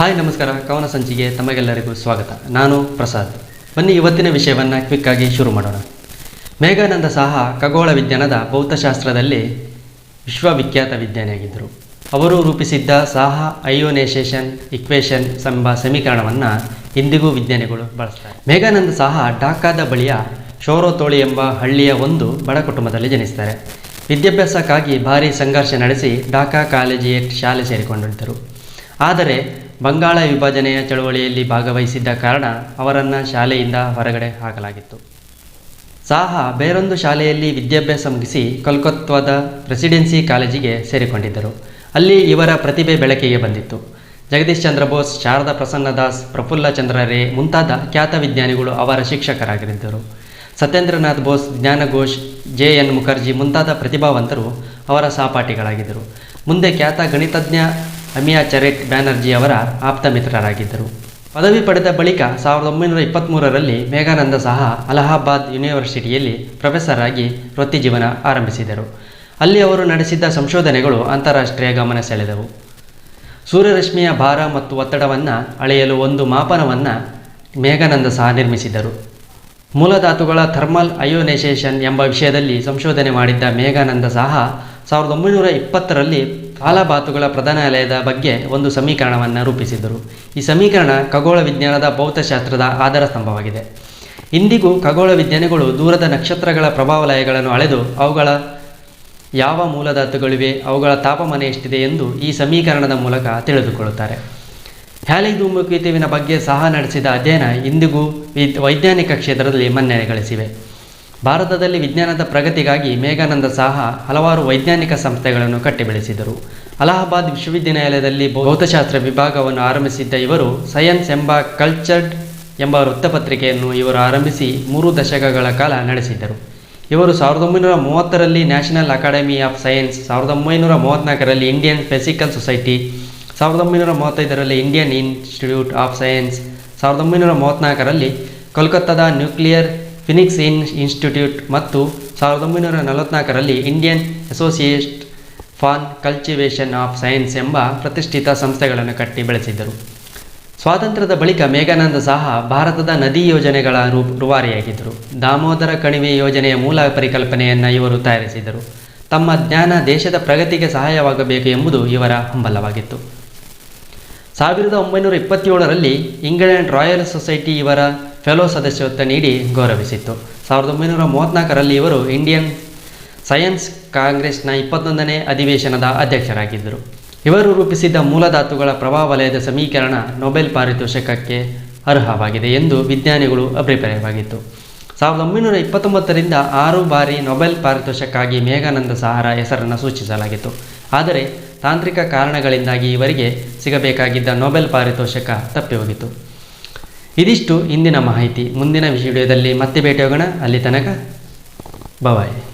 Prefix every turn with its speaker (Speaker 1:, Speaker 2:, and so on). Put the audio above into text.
Speaker 1: Hi, ನಮಸ್ಕಾರ. ಕವನ ಸಂಚಿಗೆ ತಮಗೆಲ್ಲರಿಗೂ ಸ್ವಾಗತ. ನಾನು ಪ್ರಸಾದ್. ಬನ್ನಿ ಇವತ್ತಿನ ವಿಷಯವನ್ನು ಕ್ವಿಕ್ಕಾಗಿ ಶುರು ಮಾಡೋಣ. ಮೇಘಾನಂದ ಸಹ ಖಗೋಳ ವಿಜ್ಞಾನದ ಭೌತಶಾಸ್ತ್ರದಲ್ಲಿ ವಿಶ್ವವಿಖ್ಯಾತ ವಿಜ್ಞಾನಿಯಾಗಿದ್ದರು. ಅವರು ರೂಪಿಸಿದ್ದ ಸಾಹ ಅಯೋನೇಷೇಷನ್ ಇಕ್ವೇಷನ್ ಎಂಬ ಸಮೀಕರಣವನ್ನು ಇಂದಿಗೂ ವಿಜ್ಞಾನಿಗಳು ಬಳಸ್ತಾರೆ. ಮೇಘಾನಂದ ಸಹ ಢಾಕಾದ ಬಳಿಯ ಶೋರೋತೋಳಿ ಎಂಬ ಹಳ್ಳಿಯ ಒಂದು ಬಡ ಕುಟುಂಬದಲ್ಲಿ ಜನಿಸ್ತಾರೆ. ವಿದ್ಯಾಭ್ಯಾಸಕ್ಕಾಗಿ ಭಾರೀ ಸಂಘರ್ಷ ನಡೆಸಿ ಢಾಕಾ ಕಾಲೇಜಿಯೇಟ್ ಶಾಲೆ ಸೇರಿಕೊಂಡಿದ್ದರು. ಆದರೆ ಬಂಗಾಳ ವಿಭಜನೆಯ ಚಳುವಳಿಯಲ್ಲಿ ಭಾಗವಹಿಸಿದ್ದ ಕಾರಣ ಅವರನ್ನು ಶಾಲೆಯಿಂದ ಹೊರಗಡೆ ಹಾಕಲಾಗಿತ್ತು. ಸಾಹ ಬೇರೊಂದು ಶಾಲೆಯಲ್ಲಿ ವಿದ್ಯಾಭ್ಯಾಸ ಮುಗಿಸಿ ಕಲ್ಕತ್ತಾದ ಪ್ರೆಸಿಡೆನ್ಸಿ ಕಾಲೇಜಿಗೆ ಸೇರಿಕೊಂಡಿದ್ದರು. ಅಲ್ಲಿ ಇವರ ಪ್ರತಿಭೆ ಬೆಳಕಿಗೆ ಬಂದಿತ್ತು. ಜಗದೀಶ್ ಚಂದ್ರ ಬೋಸ್, ಶಾರದಾ ಪ್ರಸನ್ನದಾಸ್ ಪ್ರಫುಲ್ಲ ಚಂದ್ರ ರೇ ಮುಂತಾದ ಖ್ಯಾತ ವಿಜ್ಞಾನಿಗಳು ಅವರ ಶಿಕ್ಷಕರಾಗಿದ್ದರು. ಸತ್ಯೇಂದ್ರನಾಥ್ ಬೋಸ್ ಜ್ಞಾನಘೋಷ್ ಜೆ ಎನ್ ಮುಖರ್ಜಿ ಮುಂತಾದ ಪ್ರತಿಭಾವಂತರು ಅವರ ಸಹಪಾಠಿಗಳಾಗಿದ್ದರು. ಮುಂದೆ ಖ್ಯಾತ ಗಣಿತಜ್ಞ ಅಮಿಯಾ ಚರೆಟ್ ಬ್ಯಾನರ್ಜಿ ಅವರ ಆಪ್ತ ಮಿತ್ರರಾಗಿದ್ದರು ಪದವಿ ಪಡೆದ ಬಳಿಕ ಸಾವಿರದ ಒಂಬೈನೂರ ಇಪ್ಪತ್ತ್ಮೂರರಲ್ಲಿ ಮೇಘಾನಂದ ಸಹ ಅಲಹಾಬಾದ್ ಯೂನಿವರ್ಸಿಟಿಯಲ್ಲಿ ಪ್ರೊಫೆಸರ್ ಆಗಿ ವೃತ್ತಿ ಜೀವನ ಆರಂಭಿಸಿದರು. ಅಲ್ಲಿ ಅವರು ನಡೆಸಿದ್ದ ಸಂಶೋಧನೆಗಳು ಅಂತಾರಾಷ್ಟ್ರೀಯ ಗಮನ ಸೆಳೆದವು. ಸೂರ್ಯರಶ್ಮಿಯ ಭಾರ ಮತ್ತು ಒತ್ತಡವನ್ನು ಅಳೆಯಲು ಒಂದು ಮಾಪನವನ್ನು ಮೇಘಾನಂದ ಸಹ ನಿರ್ಮಿಸಿದರು. ಮೂಲಧಾತುಗಳ ಥರ್ಮಲ್ ಅಯೋನೈಸೇಷನ್ ಎಂಬ ವಿಷಯದಲ್ಲಿ ಸಂಶೋಧನೆ ಮಾಡಿದ್ದ ಮೇಘಾನಂದ ಸಹ ಸಾವಿರದ ಒಂಬೈನೂರ ಇಪ್ಪತ್ತರಲ್ಲಿ ಕಾಲಧಾತುಗಳ ಪ್ರಧಾನಾಲಯದ ಬಗ್ಗೆ ಒಂದು ಸಮೀಕರಣವನ್ನು ರೂಪಿಸಿದರು ಈ ಸಮೀಕರಣ ಖಗೋಳ ವಿಜ್ಞಾನದ ಭೌತಶಾಸ್ತ್ರದ ಆಧಾರ ಸ್ತಂಭವಾಗಿದೆ. ಇಂದಿಗೂ ಖಗೋಳ ವಿಜ್ಞಾನಿಗಳು ದೂರದ ನಕ್ಷತ್ರಗಳ ಪ್ರಭಾವಲಯಗಳನ್ನು ಅಳೆದು ಅವುಗಳ ಯಾವ ಮೂಲಧಾತುಗಳಿವೆ, ಅವುಗಳ ತಾಪಮಾನ ಎಷ್ಟಿದೆ ಎಂದು ಈ ಸಮೀಕರಣದ ಮೂಲಕ ತಿಳಿದುಕೊಳ್ಳುತ್ತಾರೆ. ಹ್ಯಾಲಿ ಧೂಮಕೇತುವಿನ ಬಗ್ಗೆ ಸಹ ನಡೆಸಿದ ಅಧ್ಯಯನ ಇಂದಿಗೂ ವೈಜ್ಞಾನಿಕ ಕ್ಷೇತ್ರದಲ್ಲಿ ಮನ್ನಣೆ ಗಳಿಸಿವೆ ಭಾರತದಲ್ಲಿ ವಿಜ್ಞಾನದ ಪ್ರಗತಿಗಾಗಿ ಮೇಘಾನಂದ ಸಹ ಹಲವಾರು ವೈಜ್ಞಾನಿಕ ಸಂಸ್ಥೆಗಳನ್ನು ಕಟ್ಟಿ ಬೆಳೆಸಿದರು ಅಲಹಾಬಾದ್ ವಿಶ್ವವಿದ್ಯಾನಿಲಯದಲ್ಲಿ ಭೌತಶಾಸ್ತ್ರ ವಿಭಾಗವನ್ನು ಆರಂಭಿಸಿದ್ದ ಇವರು ಸೈನ್ಸ್ ಎಂಬ ಕಲ್ಚರ್ಡ್ ಎಂಬ ವೃತ್ತಪತ್ರಿಕೆಯನ್ನು ಇವರು ಆರಂಭಿಸಿ ಮೂರು ದಶಕಗಳ ಕಾಲ ನಡೆಸಿದ್ದರು. ಇವರು ಸಾವಿರದ ಒಂಬೈನೂರ ಮೂವತ್ತರಲ್ಲಿ ನ್ಯಾಷನಲ್ ಅಕಾಡೆಮಿ ಆಫ್ ಸೈನ್ಸ್, ಸಾವಿರದ ಒಂಬೈನೂರ ಮೂವತ್ತ್ನಾಲ್ಕರಲ್ಲಿ ಇಂಡಿಯನ್ ಫಿಸಿಕಲ್ ಸೊಸೈಟಿ, ಸಾವಿರದ ಒಂಬೈನೂರ ಮೂವತ್ತೈದರಲ್ಲಿ ಇಂಡಿಯನ್ ಇನ್ಸ್ಟಿಟ್ಯೂಟ್ ಆಫ್ ಸೈನ್ಸ್, ಸಾವಿರದ ಒಂಬೈನೂರ ಮೂವತ್ತ್ನಾಲ್ಕರಲ್ಲಿ ಕೋಲ್ಕತ್ತಾದ ನ್ಯೂಕ್ಲಿಯರ್ ಫಿನಿಕ್ಸ್ ಇನ್ ಇನ್ಸ್ಟಿಟ್ಯೂಟ್ ಮತ್ತು ಸಾವಿರದ ಒಂಬೈನೂರ ನಲವತ್ತ್ನಾಲ್ಕರಲ್ಲಿ Indian Associate for Cultivation of Science ಎಂಬ ಪ್ರತಿಷ್ಠಿತ ಸಂಸ್ಥೆಗಳನ್ನು ಕಟ್ಟಿ ಬೆಳೆಸಿದ್ದರು. ಸ್ವಾತಂತ್ರ್ಯದ ಬಳಿಕ ಮೇಘಾನಂದ ಸಹ ಭಾರತದ ನದಿ ಯೋಜನೆಗಳ ರೂ, ರೂವಾರಿಯಾಗಿದ್ದರು. ದಾಮೋದರ ಕಣಿವೆ ಯೋಜನೆಯ ಮೂಲ ಪರಿಕಲ್ಪನೆಯನ್ನು ಇವರು ತಯಾರಿಸಿದರು ತಮ್ಮ ಜ್ಞಾನ ದೇಶದ ಪ್ರಗತಿಗೆ ಸಹಾಯವಾಗಬೇಕು ಎಂಬುದು ಇವರ ಹಂಬಲವಾಗಿತ್ತು. ಸಾವಿರದ ಒಂಬೈನೂರ ಇಪ್ಪತ್ತೇಳರಲ್ಲಿ ಇಂಗ್ಲೆಂಡ್ ರಾಯಲ್ ಸೊಸೈಟಿ ಇವರ ಫೆಲೋ ಸದಸ್ಯತ್ವ ನೀಡಿ ಗೌರವಿಸಿತ್ತು. ಸಾವಿರದ ಒಂಬೈನೂರ ಮೂವತ್ತ್ನಾಲ್ಕರಲ್ಲಿ ಇವರು ಇಂಡಿಯನ್ ಸೈನ್ಸ್ ಕಾಂಗ್ರೆಸ್ನ ಇಪ್ಪತ್ತೊಂದನೇ ಅಧಿವೇಶನದ ಅಧ್ಯಕ್ಷರಾಗಿದ್ದರು. ಇವರು ರೂಪಿಸಿದ್ದ ಮೂಲಧಾತುಗಳ ಪ್ರಭಾವ ವಲಯದ ಸಮೀಕರಣ ನೊಬೆಲ್ ಪಾರಿತೋಷಕಕ್ಕೆ ಅರ್ಹವಾಗಿದೆ ಎಂದು ವಿಜ್ಞಾನಿಗಳು ಅಭಿಪ್ರಾಯವಾಗಿತ್ತು. ಸಾವಿರದ ಒಂಬೈನೂರ ಇಪ್ಪತ್ತೊಂಬತ್ತರಿಂದ ಆರು ಬಾರಿ ನೊಬೆಲ್ ಪಾರಿತೋಷಕ್ಕಾಗಿ ಮೇಘಾನಂದ ಸಹಾರ ಹೆಸರನ್ನು ಸೂಚಿಸಲಾಗಿತ್ತು. ಆದರೆ ತಾಂತ್ರಿಕ ಕಾರಣಗಳಿಂದಾಗಿ ಇವರಿಗೆ ಸಿಗಬೇಕಾಗಿದ್ದ ನೊಬೆಲ್ ಪಾರಿತೋಷಕ ತಪ್ಪಿ ಹೋಗಿತ್ತು ಇದಿಷ್ಟು ಇಂದಿನ ಮಾಹಿತಿ. ಮುಂದಿನ ವಿಡಿಯೋದಲ್ಲಿ ಮತ್ತೆ ಭೇಟಿಯಾಗೋಣ. ಅಲ್ಲಿ ತನಕ ಬವಾಯ್